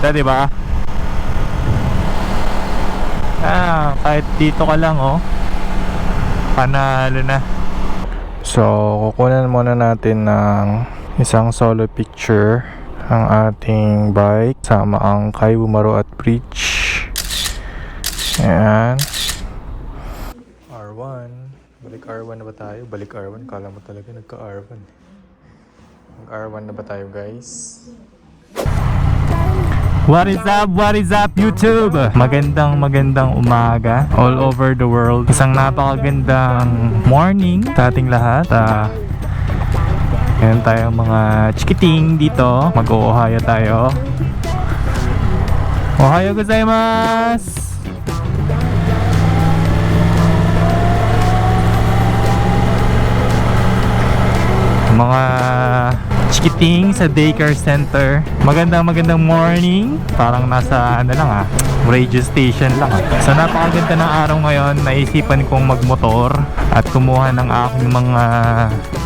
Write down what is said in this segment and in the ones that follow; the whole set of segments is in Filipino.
Ganda, di ba? Ah, kahit dito ka lang, oh. Panalo na. So, kukunan muna natin ng isang solo picture ang ating bike sama ang Kaiwumaro at Bridge. Ayan. R1. Balik R1 na ba tayo? Balik R1. Kala mo talaga nagka R1. Mag R1 na ba tayo guys? What is up? What is up YouTube? Magandang magandang umaga all over the world. Isang napakagandang morning sa ating lahat. Ah, Meron tayong mga chikiting dito. Mag-o-ohio tayo. Ohio gozaimasu! mga chikiting sa daycare center. Magandang magandang morning. Parang nasa ano lang ah, radio station lang ah. So napakaganda ng araw ngayon. Naisipan kong magmotor at kumuha ng aking mga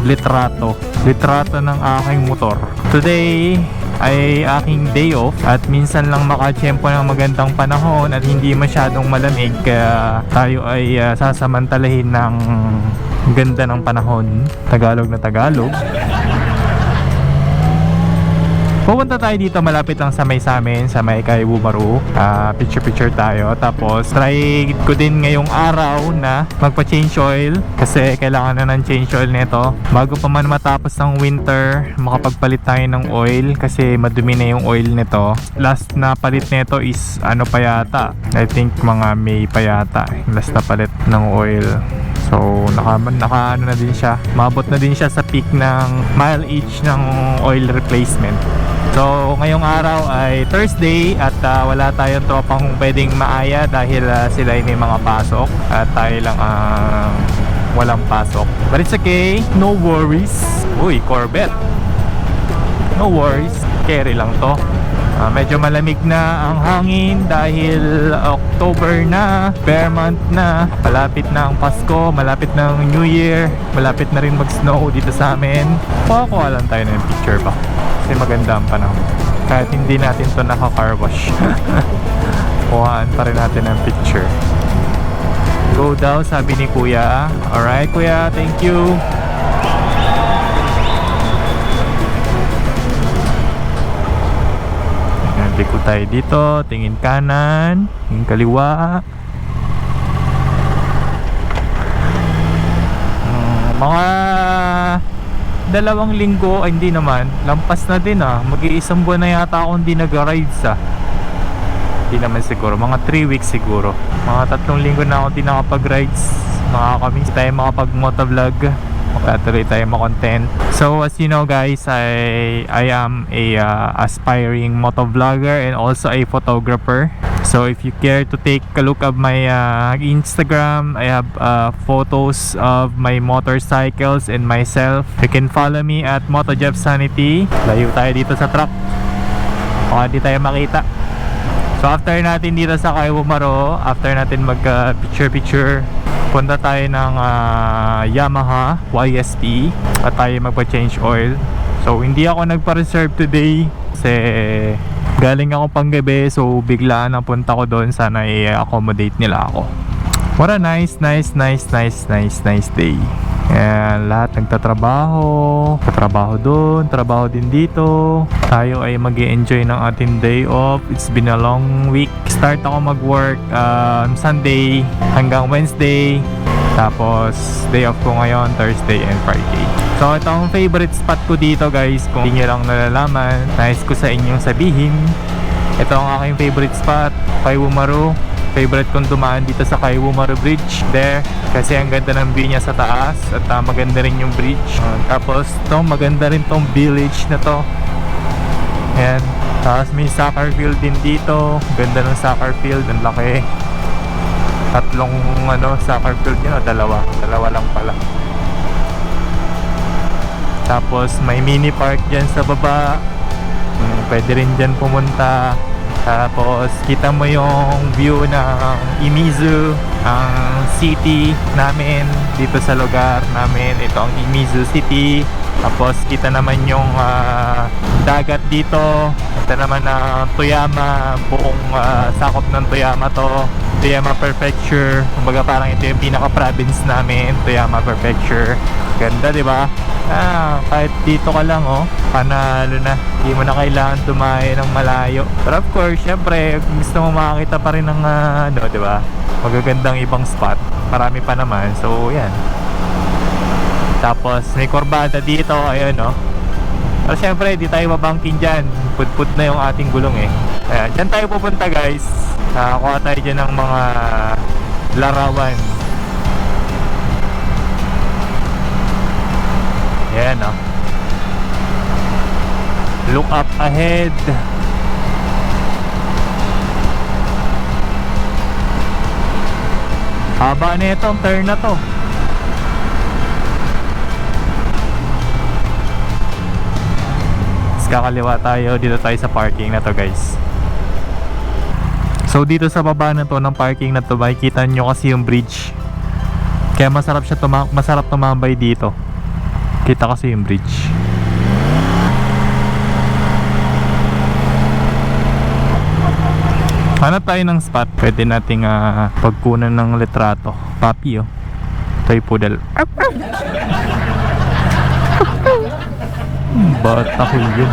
litrato. Litrato ng aking motor. Today ay aking day off at minsan lang makachempo ng magandang panahon at hindi masyadong malamig kaya tayo ay ah, sasamantalahin ng ganda ng panahon Tagalog na Tagalog Pupunta tayo dito malapit lang sa may sa amin, sa may kay Wumaru. Ah, picture-picture tayo. Tapos, try ko din ngayong araw na magpa-change oil kasi kailangan na ng change oil nito. Bago pa man matapos ng winter, makapagpalit tayo ng oil kasi madumi na yung oil nito. Last na palit nito is ano pa yata? I think mga May pa yata. Last na palit ng oil. So, naka, naka ano na din siya. Mabot na din siya sa peak ng mile each ng oil replacement. So, ngayong araw ay Thursday at ah, wala tayong tropang pwedeng maaya dahil ah, sila ay may mga pasok at tayo lang ang walang pasok. But it's okay, no worries. Uy, Corvette. No worries, carry lang to. Ah, medyo malamig na ang hangin dahil October na, bear month na, malapit na ang Pasko, malapit na ang New Year, malapit na rin mag-snow dito sa amin. Kuha-kuha lang tayo ng picture ba? Kasi maganda ang panahon. Kahit hindi natin to naka-car wash. Kuhaan pa rin natin ang picture. Go daw, sabi ni Kuya. Alright, Kuya. Thank you. Liko tayo dito. Tingin kanan. Tingin kaliwa. Mm, mga dalawang linggo, ay hindi naman, lampas na din ah. Mag-iisang buwan na yata akong hindi nag-rides ah. Hindi naman siguro, mga 3 weeks siguro. Mga tatlong linggo na ako hindi nakapag-rides. Makakamiss tayo makapag-motovlog. Makatuloy tayo makontent. So as you know guys, I, I am a uh, aspiring motovlogger and also a photographer. So if you care to take a look of my uh, Instagram, I have uh, photos of my motorcycles and myself. You can follow me at MotoJeff Sanity. Layo tayo dito sa truck. Baka di tayo makita. So after natin dito sa Kaiwumaro, after natin mag uh, picture punta tayo ng uh, Yamaha YSP at tayo magpa-change oil. So hindi ako nagpa-reserve today kasi galing ako pang gabi so biglaan ang punta ko doon sana i-accommodate nila ako. What a nice, nice, nice, nice, nice, nice day. Ayan, lahat nagtatrabaho, tatrabaho doon, trabaho din dito. Tayo ay mag enjoy ng ating day off. It's been a long week. Start ako mag-work um, Sunday hanggang Wednesday. Tapos, day off ko ngayon, Thursday and Friday. So, ito ang favorite spot ko dito guys. Kung hindi nyo lang nalalaman, nice ko sa inyong sabihin. Ito ang aking favorite spot, Kaiwumaru. Favorite kong dumaan dito sa Kaiwumaru Bridge. There, kasi ang ganda ng view niya sa taas at uh, maganda rin yung bridge. Uh, tapos, to maganda rin tong village na to. Ayan. Tapos may soccer field din dito. Ganda ng soccer field, ang laki. Tatlong ano, soccer field yun, o dalawa. Dalawa lang pala. Tapos may mini park dyan sa baba. Hmm, pwede rin dyan pumunta. Tapos kita mo yung view ng Imizu, ang city namin dito sa lugar namin. Ito ang Imizu City. Tapos kita naman yung ah, dagat dito. Ito naman na Toyama, buong ah, sakop ng Toyama to. Toyama Prefecture. Kumbaga parang ito yung pinaka-province namin, Toyama Prefecture. Ganda, di ba? Ah, kahit dito ka lang, oh, panalo na. Hindi mo na kailangan dumayo ng malayo. But of course, syempre, gusto mo makakita pa rin ng, ah, ano, di ba? Magagandang ibang spot. Marami pa naman. So, yan. Tapos, may korbada dito, ayun, oh. Pero syempre, di tayo mabangking dyan. Put-put na yung ating gulong eh. Ayan, dyan tayo pupunta guys. Nakakuha tayo dyan ng mga larawan. Ayan oh. Look up ahead. Haba na itong turn na to. Kakaliwa tayo, dito tayo sa parking na to guys. So dito sa baba na to ng parking na to, makikita nyo kasi yung bridge. Kaya masarap siya tuma masarap tumambay dito. Kita kasi yung bridge. Hanap tayo ng spot. Pwede nating ah, pagkunan ng litrato. Papi oh. Toy poodle. Bata ko yun.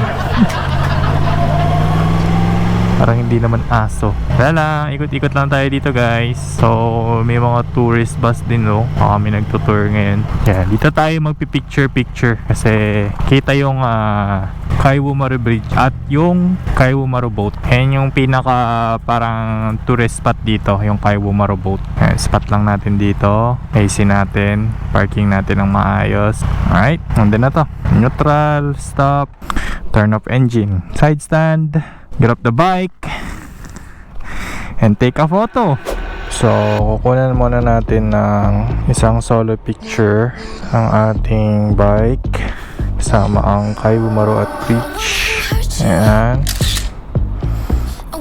Parang hindi naman aso. Wala lang, ikot-ikot lang tayo dito guys. So, may mga tourist bus din no. Baka kami nagtutour ngayon. Yan, dito tayo magpipicture-picture. Kasi kita yung uh, Kaiwumaru Bridge at yung Kaiwumaru Boat. Yan yung pinaka parang tourist spot dito, yung Kaiwumaru Boat. Yan, spot lang natin dito. AC natin. Parking natin ng maayos. Alright, nandun na to. Neutral, stop, turn off engine, side stand, get off the bike, and take a photo. So, kukunan muna natin ng isang solo picture ng ating bike kasama ang Kaibumaru at Beach. Ayan.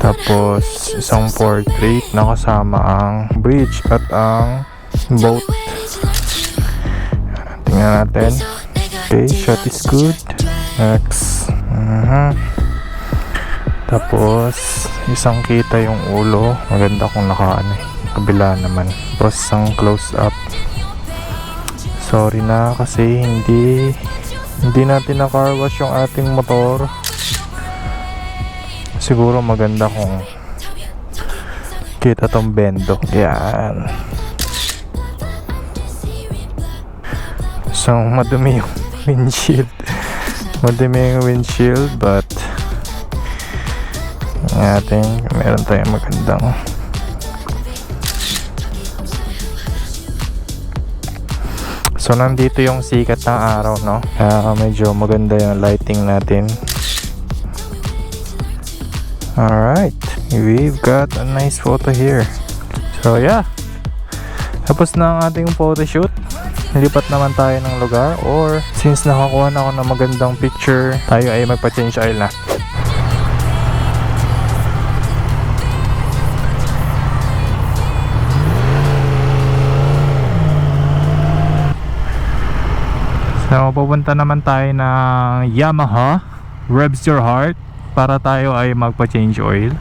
Tapos, isang portrait na kasama ang bridge at ang boat. Tingnan natin. Okay, shot is good. Next. Mhm. Tapos, isang kita yung ulo. Maganda kung naka ano, eh, kabila naman. Tapos, isang close up. Sorry na kasi hindi hindi natin na car wash yung ating motor. Siguro maganda kung kita tong bendo. Yan. So, madumi yung windshield. Madumi yung windshield, but natin. Meron tayong magandang So nandito yung sikat ng araw no? Kaya medyo maganda yung lighting natin. Alright. We've got a nice photo here. So yeah. Tapos na ang ating photoshoot. Nilipat naman tayo ng lugar Or since nakakuha na ako ng magandang picture Tayo ay magpa-change oil na So, pupunta naman tayo ng Yamaha Revs Your Heart para tayo ay magpa-change oil.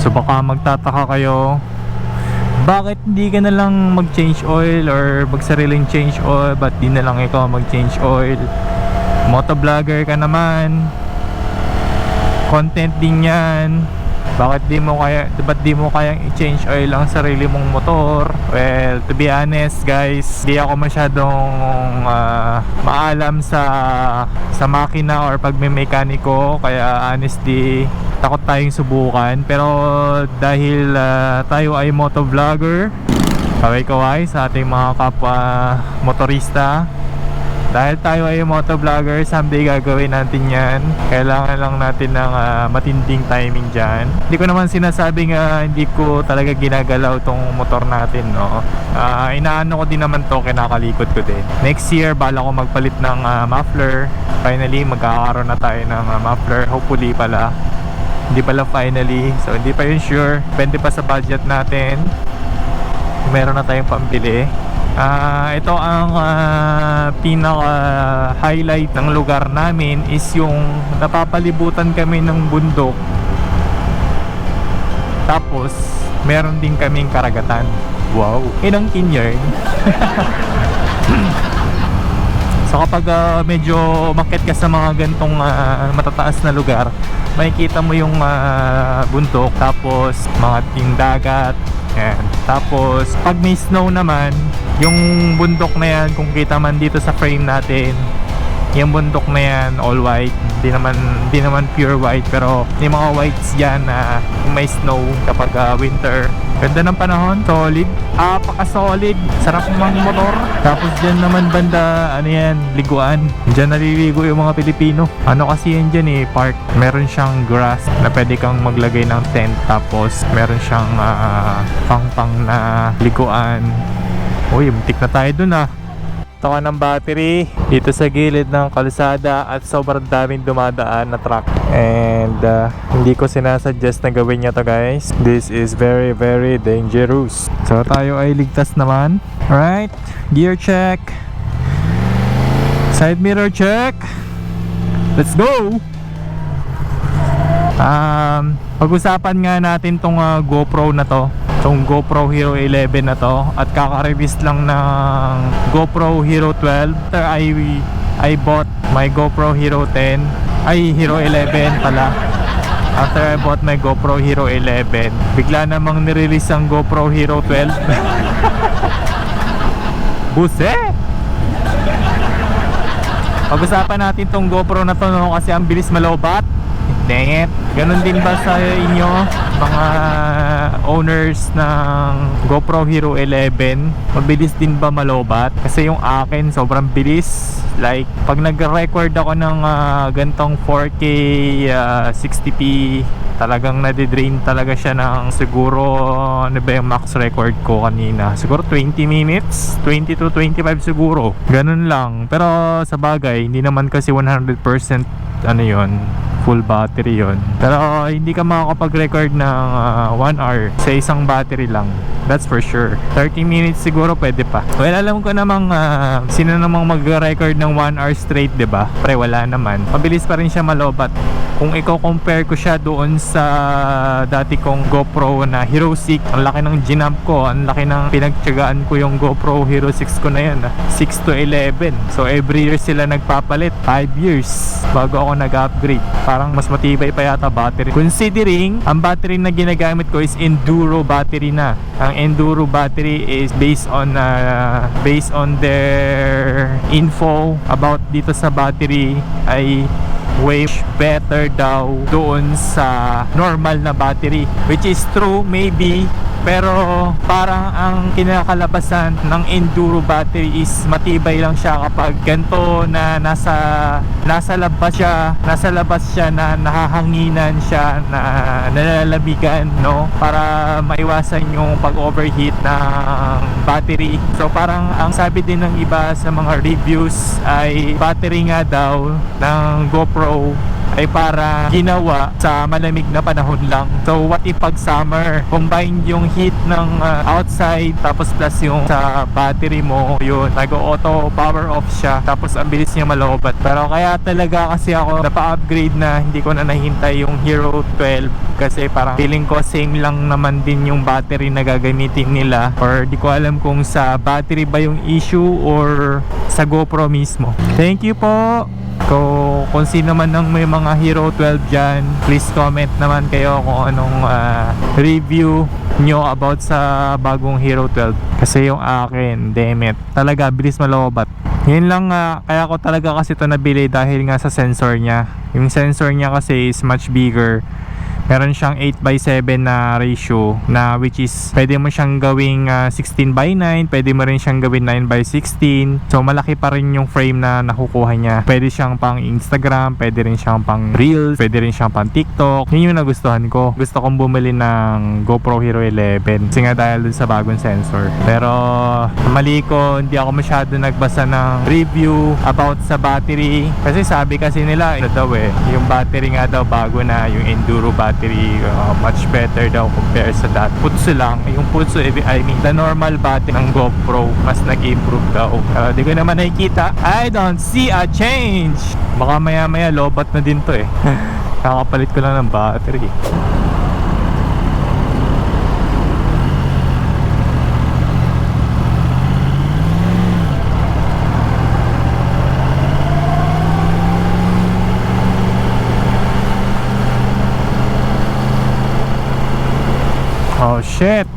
So, baka magtataka kayo bakit hindi ka na lang mag-change oil or magsariling change oil ba't di na lang ikaw mag-change oil? Motovlogger ka naman. Content din yan bakit di mo kaya ba't di mo kayang i-change oil ang sarili mong motor? Well to be honest guys di ako masyadong ah, maalam sa sa makina or pag may mekaniko kaya honestly takot tayong subukan. Pero dahil ah, tayo ay motovlogger kaway-kaway sa ating mga kapwa motorista dahil tayo ay motovlogger, someday gagawin natin yan. Kailangan lang natin ng ah, matinding timing dyan. Hindi ko naman sinasabing ah, hindi ko talaga ginagalaw tong motor natin, no? Ah, inaano ko din naman to, kinakalikot ko din. Next year, bala ko magpalit ng ah, muffler. Finally, magkakaroon na tayo ng ah, muffler. Hopefully pala. Hindi pala finally. So, hindi pa yun sure. Depende pa sa budget natin. Meron na tayong pambili. Ah, ito ang ah, pinaka highlight ng lugar namin is yung napapalibutan kami ng bundok. Tapos meron din kaming karagatan. Wow, inang kinyard. So kapag ah, medyo makit ka sa mga gantong ah, matataas na lugar, makikita mo yung ah, bundok tapos mga ting dagat. Yan. Tapos pag may snow naman, yung bundok na yan kung kita man dito sa frame natin, yung bundok na yan all white hindi naman hindi naman pure white pero may mga whites dyan na may snow kapag ah, winter ganda ng panahon solid. Apaka solid sarap mang motor. Tapos dyan naman banda ano yan liguan. Dyan naliligo yung mga Pilipino. Ano kasi yan dyan eh park. Meron siyang grass na pwede kang maglagay ng tent. Tapos meron siyang ah, pang-pang na liguan. Uy muntik na tayo dun ah Tawa ng battery dito sa gilid ng kalsada at sobrang daming dumadaan na truck. And uh, hindi ko sinasuggest na gawin nyo to guys. This is very very dangerous. So tayo ay ligtas naman. Alright, gear check. Side mirror check. Let's go! Um, pag-usapan nga natin tong uh, GoPro na to tong GoPro Hero 11 na to at kaka-release lang ng GoPro Hero 12 after I, I bought my GoPro Hero 10 ay Hero 11 pala. After I bought my GoPro Hero 11 bigla namang nirelease ang GoPro Hero 12 Buset! Pag-usapan natin tong GoPro na to no, kasi ang bilis malobat Dang it. Ganon din ba sa inyo mga owners ng GoPro Hero 11? Mabilis din ba malobat? Kasi yung akin sobrang bilis. Like pag nag-record ako ng ah, gantong 4K ah, 60p talagang nadidrain talaga siya ng siguro ano ba yung max record ko kanina siguro 20 minutes 20 to 25 siguro ganun lang pero sa bagay hindi naman kasi 100% ano yon full battery yon pero hindi ka makakapag-record ng 1 hour sa isang battery lang. That's for sure. 30 minutes siguro pwede pa. Well alam ko namang ah, sino namang mag-record ng 1 hour straight ba? Pre wala naman. Mabilis pa rin siya malobat kung i-compare ko siya doon sa dati kong GoPro na Hero 6 ang laki ng ginamp ko ang laki ng pinagtyagaan ko yung GoPro Hero 6 ko na yan ah. 6 to 11 so every year sila nagpapalit. 5 years bago ako nag-upgrade. Parang mas matibay pa yata battery. Considering ang battery na ginagamit ko is enduro battery na. Ang enduro battery is based on uh, based on their info about dito sa battery ay way better daw doon sa normal na battery which is true maybe pero parang ang kinakalabasan ng enduro battery is matibay lang siya kapag ganito na nasa nasa labas siya nasa labas siya na nahahanginan siya na nalalamigan no? Para maiwasan yung pag overheat ng battery. So parang ang sabi din ng iba sa mga reviews ay battery nga daw ng GoPro ay para ginawa sa malamig na panahon lang. So what if pag summer, combine yung heat ng uh, outside tapos plus yung sa battery mo, yun, nag-auto power off siya tapos ang bilis niya malobat. Pero kaya talaga kasi ako napa-upgrade na hindi ko na nahintay yung Hero 12 kasi parang feeling ko same lang naman din yung battery na gagamitin nila or di ko alam kung sa battery ba yung issue or sa GoPro mismo. Thank you po! So, kung sino man ng may mga Hero 12 dyan, please comment naman kayo kung anong ah, review nyo about sa bagong Hero 12. Kasi yung akin, damn it, talaga bilis malobat. Yun lang nga, kaya ko talaga kasi ito nabili dahil nga sa sensor niya. Yung sensor niya kasi is much bigger meron siyang 8 by 7 na ratio na which is pwede mo siyang gawing ah, 16 by 9 pwede mo rin siyang gawin 9 by 16 so malaki pa rin yung frame na nakukuha niya. Pwede siyang pang Instagram pwede rin siyang pang Reels pwede rin siyang pang TikTok. Yun yung nagustuhan ko. Gusto kong bumili ng GoPro Hero 11 kasi nga dahil dun sa bagong sensor. Pero mali ko hindi ako masyado nagbasa ng review about sa battery. Kasi sabi kasi nila ito daw eh yung battery nga daw bago na yung enduro battery battery uh, much better daw compare sa dati. Putso lang, yung putso, I mean, the normal battery ng GoPro, mas nag-improve daw. Uh, di ko naman nakikita, I don't see a change! Baka maya maya lobat na din to eh. Kakapalit ko lang ng battery. Oh shit!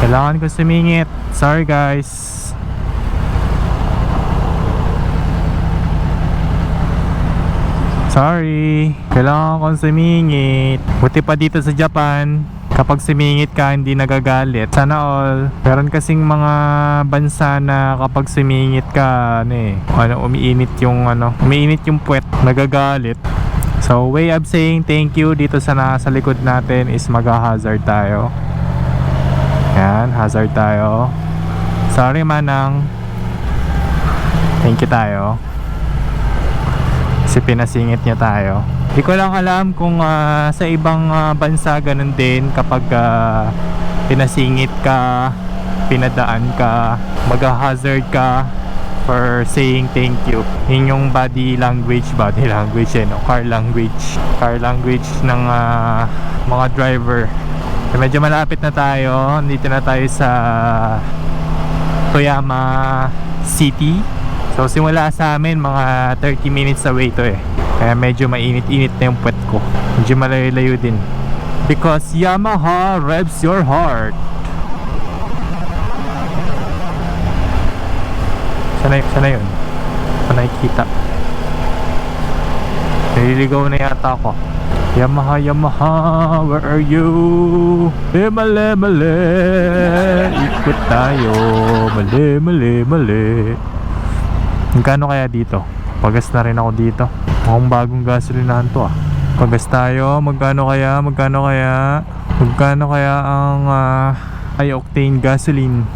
Kailangan ko sumingit. Sorry guys. Sorry. Kailangan kong sumingit. Buti pa dito sa Japan. Kapag sumingit ka, hindi nagagalit. Sana all. Meron kasing mga bansa na kapag sumingit ka, ano eh, ano, umiinit yung, ano, umiinit yung puwet. Nagagalit. So, way of saying thank you dito sa nasa likod natin is mag-hazard tayo. Yan, hazard tayo. Sorry manang. Thank you tayo. Kasi pinasingit niya tayo. Di ko lang alam kung ah, sa ibang ah, bansa ganun din kapag ah, pinasingit ka, pinadaan ka, mag-hazard ka for saying thank you. Yun yung body language, body language eh, no? car language. Car language ng ah, mga driver. So, medyo malapit na tayo. Dito na tayo sa Toyama City. So simula sa amin mga 30 minutes away to eh. Kaya medyo mainit-init na yung puwet ko. Medyo malayo-layo din. Because Yamaha revs your heart. Sana, sana yun? Sana nakikita. Naliligaw na yata ako. Yamaha, Yamaha, where are you? Eh, mali, mali. Ikot tayo. Mali, mali, mali. Magkano kaya dito? Pagas na rin ako dito. Mukhang bagong gasolinahan to ah. Pagas tayo. Magkano kaya? Magkano kaya? Magkano kaya ang ah, high octane gasoline?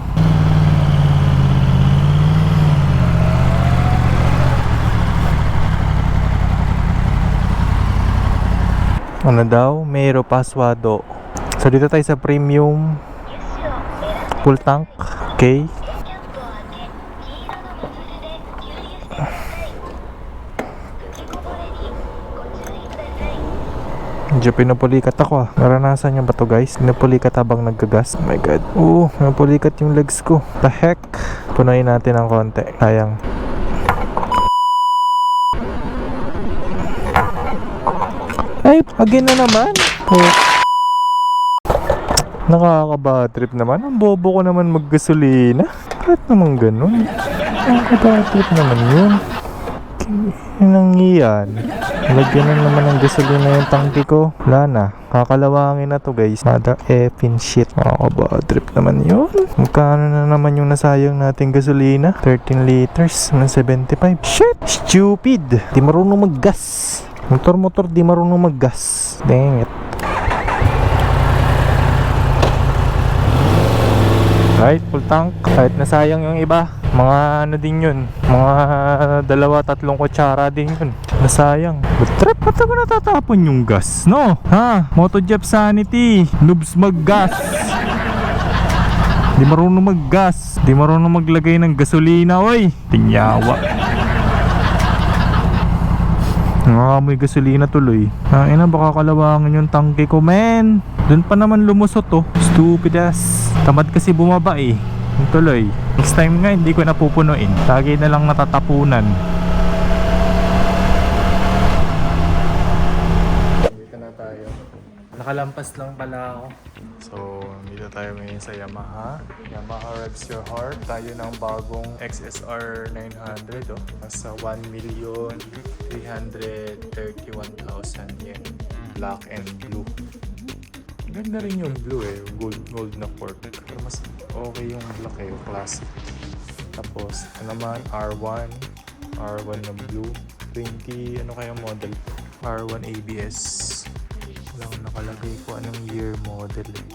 Ano daw? Mero Paswado. So dito tayo sa premium full tank. Okay. Medyo pinupulikat ako ah. Naranasan niyo ba to guys? Pinupulikat habang naggagas. Oh my god. Oo, pinupulikat yung legs ko. The heck? Punayin natin ng konti. Sayang. Ay, again na naman. Oh. Nakaka-bad trip naman. Ang bobo ko naman maggasolina. Bakit naman ganun? Nakaka-bad trip naman yun. Kinang iyan. Lagyan na naman ng gasolina yung tangke ko. Wala na. Kakalawangin na to guys. Mother effing shit. Nakaka-bad trip naman yun. Magkano na naman yung nasayang nating gasolina? 13 liters. 75. Shit! Stupid! Di marunong maggas. Motor-motor di marunong maggas. Dang it. Right, full tank. Kahit nasayang yung iba, mga ano din yun. Mga dalawa, tatlong kutsara din yun. Nasayang. But trip, ba't ako natatapon yung gas? No? Ha? Motojet sanity. Noobs maggas. Di marunong maggas. Di marunong maglagay ng gasolina, oy. Tinyawa. Nangangamoy gasolina tuloy. Ah, ina baka kalawangin yung tangke ko, men. Doon pa naman lumusot to. Stupid ass. Tamad kasi bumaba eh. Tuloy. Next time nga hindi ko na pupunuin. Lagi na lang natatapunan. Dito na tayo. Nakalampas lang pala ako. So, dito tayo ngayon sa Yamaha. Yamaha Revs Your Heart. Tayo ng bagong XSR 900. Oh. Nasa 1,331,000 yen. Black and blue. Ganda rin yung blue eh. Gold, gold na cork. Pero mas okay yung black eh. Classic. Tapos, ano naman, R1. R1 na blue. 20, ano kaya model? R1 ABS. Akong nakalagay kung anong year model eh.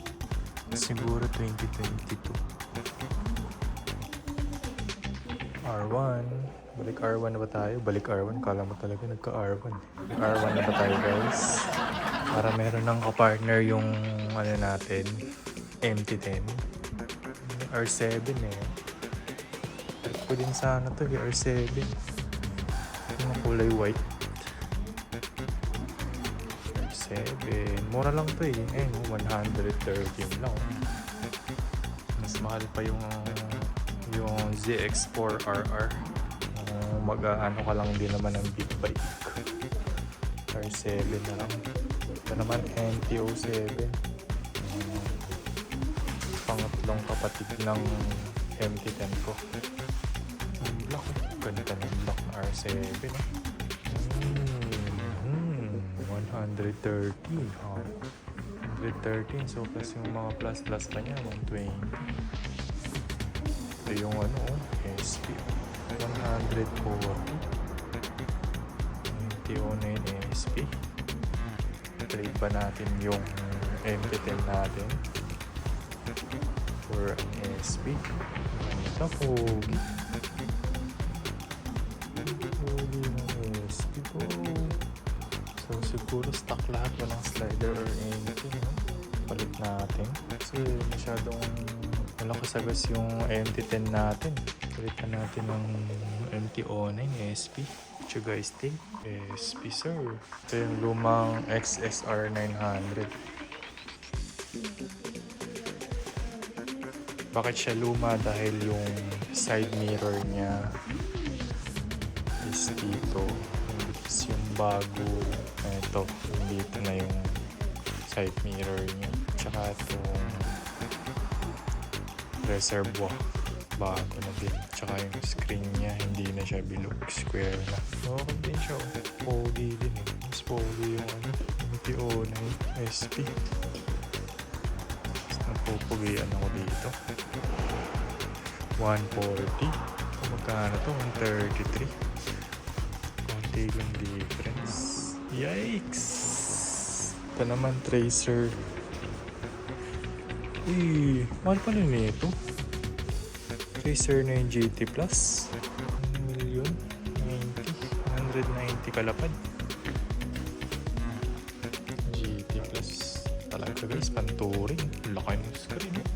Siguro 2022. R1. Balik R1 na ba tayo? Balik R1. Kala mo talaga nagka R1. Balik R1 na ba tayo guys? Para meron ng kapartner yung ano natin. MT-10. R7 eh. Trip ko din sana to yung R7. Yung kulay white. R7. Mura lang to eh. Ayun, 113 lang. Mas mahal pa yung yung ZX4RR. Uh, mag-ano ka lang din naman ng big bike. R7 na lang. Ito naman NTO7. Um, pangatlong kapatid ng MT-10 ko. Ang block. Ganda ng block na R7. ah. 113. Oh. 113. So, plus yung mga plus plus pa niya, 120. Ito yung ano, SP. 140. MTO9 SP. Trade pa natin yung MT-10 natin for an SP. Ito. Pogi siguro stock lahat. Walang slider or anything. No? Palit natin. Kasi masyadong malakas agas yung MT-10 natin. Palitan natin ng MT-09 SP. Guys think? SP sir. Ito yung lumang XSR 900. Bakit siya luma? Dahil yung side mirror niya is dito. Bago. Ito, dito na yung side mirror niya. Tsaka itong reservoir. Bago na din. Tsaka yung screen niya, hindi na siya bilog. Square na. Okay din siya. Pogi din eh. Mas pogi yung ano. MTO na yung SP. Mas napupugian ako dito. 140. Kung magkano to? 133. Lang difference. Yikes! Ito naman tracer. Eh, mahal pa rin ito. Tracer na yung GT Plus. 1 million. 90. 190 kalapad. GT Plus. Talaga guys, panturing. Laki ng screen. eh.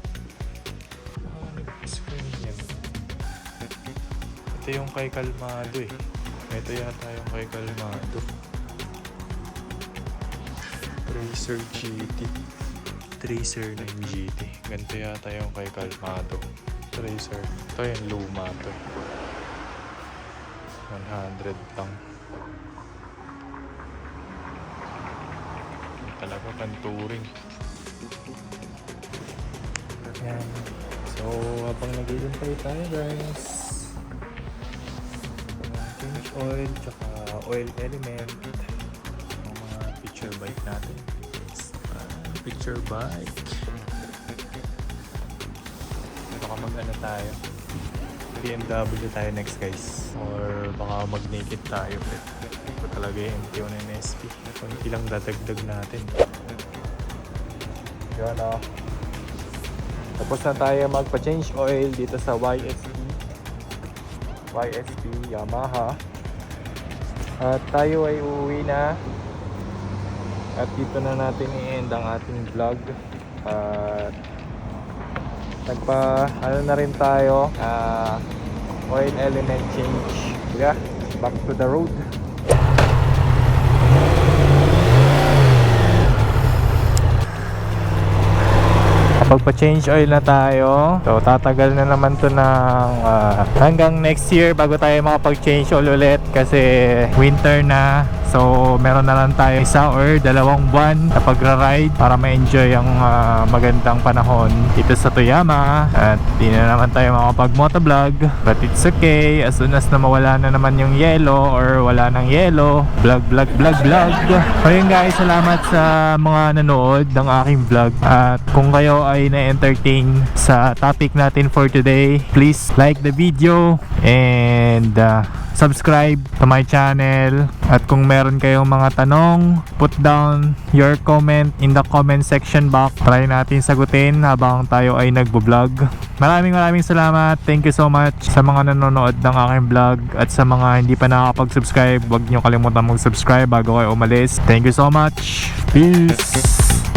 Ano yung screen niya? Ito yung kay Kalmado eh. Ito yata yung kay Kalmado. Tracer GT. Tracer na yung GT. Ganito yata yung kay Kalmado. Tracer. Ito yung luma to. 100 lang. Talaga panturing. Yan. So, habang naghihintay tayo guys. Oil, tsaka oil element. Yung mga picture bike natin. Uh, picture bike. Baka mag-ano tayo. BMW tayo next guys. Or baka mag-naked tayo. Ito talaga yung MT-1 and SP. Kunti lang dadagdag natin. Yun o. Tapos na tayo magpa-change oil dito sa YSP. YSP Yamaha. At tayo ay uuwi na. At dito na natin i-end ang ating vlog. At nagpa ano na rin tayo ah, oil element change. Yeah, back to the road. Kapag pa-change oil na tayo, so tatagal na naman to ng ah, hanggang next year bago tayo makapag-change oil ulit kasi winter na. So meron na lang tayo isa or dalawang buwan na pagra-ride para ma-enjoy ang ah, magandang panahon dito sa Toyama. At di na naman tayo makapag-motovlog. But it's okay. As soon as na mawala na naman yung yellow or wala ng yellow, vlog, vlog, vlog, vlog. So yun guys, salamat sa mga nanood ng aking vlog. At kung kayo ay na-entertain sa topic natin for today, please like the video and uh, subscribe to my channel. At kung meron kayong mga tanong, put down your comment in the comment section box. Try natin sagutin habang tayo ay nagbo-vlog. Maraming maraming salamat. Thank you so much sa mga nanonood ng aking vlog at sa mga hindi pa nakakapag-subscribe, huwag niyo kalimutan mag-subscribe bago kayo umalis. Thank you so much. Peace!